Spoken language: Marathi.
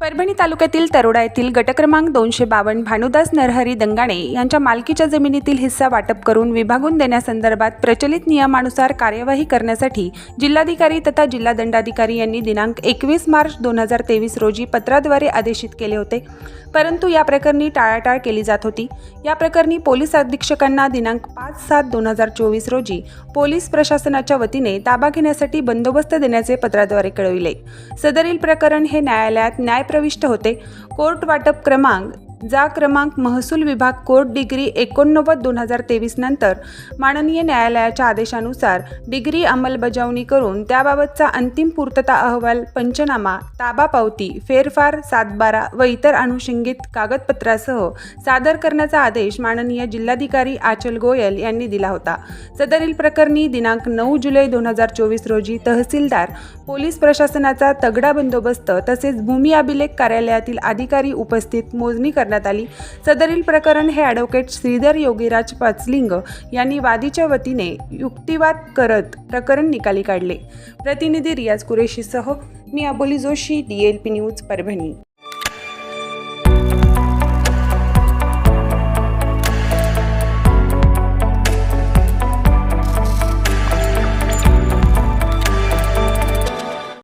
परभणी तालुक्यातील तरोडा येथील गट क्रमांक दोनशे बावन्न भानुदास नरहरी दंगाणे यांच्या मालकीच्या जमिनीतील हिस्सा वाटप करून विभागून देण्यासंदर्भात प्रचलित नियमानुसार कार्यवाही करण्यासाठी जिल्हाधिकारी तथा जिल्हा दंडाधिकारी यांनी दिनांक एकवीस मार्च दोन हजार तेवीस रोजी पत्राद्वारे आदेशित केले होते. परंतु या प्रकरणी टाळाटाळ केली जात होती. या प्रकरणी पोलीस अधीक्षकांना दिनांक पाच सात दोन हजार चोवीस रोजी पोलीस प्रशासनाच्या वतीने ताबा घेण्यासाठी बंदोबस्त देण्याचे पत्राद्वारे कळविले. सदरील प्रकरण हे न्यायालयात न्याय प्रविष्ट होते. कोर्ट वाटप क्रमांक जा क्रमांक महसूल विभाग कोर्ट डिग्री एकोणनव्वद दोन हजार तेवीस नंतर माननीय न्यायालयाच्या आदेशानुसार डिग्री अंमलबजावणी करून त्याबाबतचा अंतिम पूर्तता अहवाल पंचनामा ताबा पावती फेरफार सातबारा व इतर अनुषंगित कागदपत्रासह सादर करण्याचा आदेश माननीय जिल्हाधिकारी आचल गोयल यांनी दिला होता. सदरील प्रकरणी दिनांक नऊ जुलै दोन हजार चोवीस रोजी तहसीलदार पोलीस प्रशासनाचा तगडा बंदोबस्त तसेच भूमी अभिलेख कार्यालयातील अधिकारी उपस्थित मोजणी करण्यात आली. सदरील प्रकरण हे ॲडव्होकेट श्रीधर योगीराज पाचलिंग यांनी वादीच्या वतीने युक्तिवाद करत प्रकरण निकाली काढले. प्रतिनिधी रियाज कुरेशीसह मी Aboli Joshi D L P news Parbhani.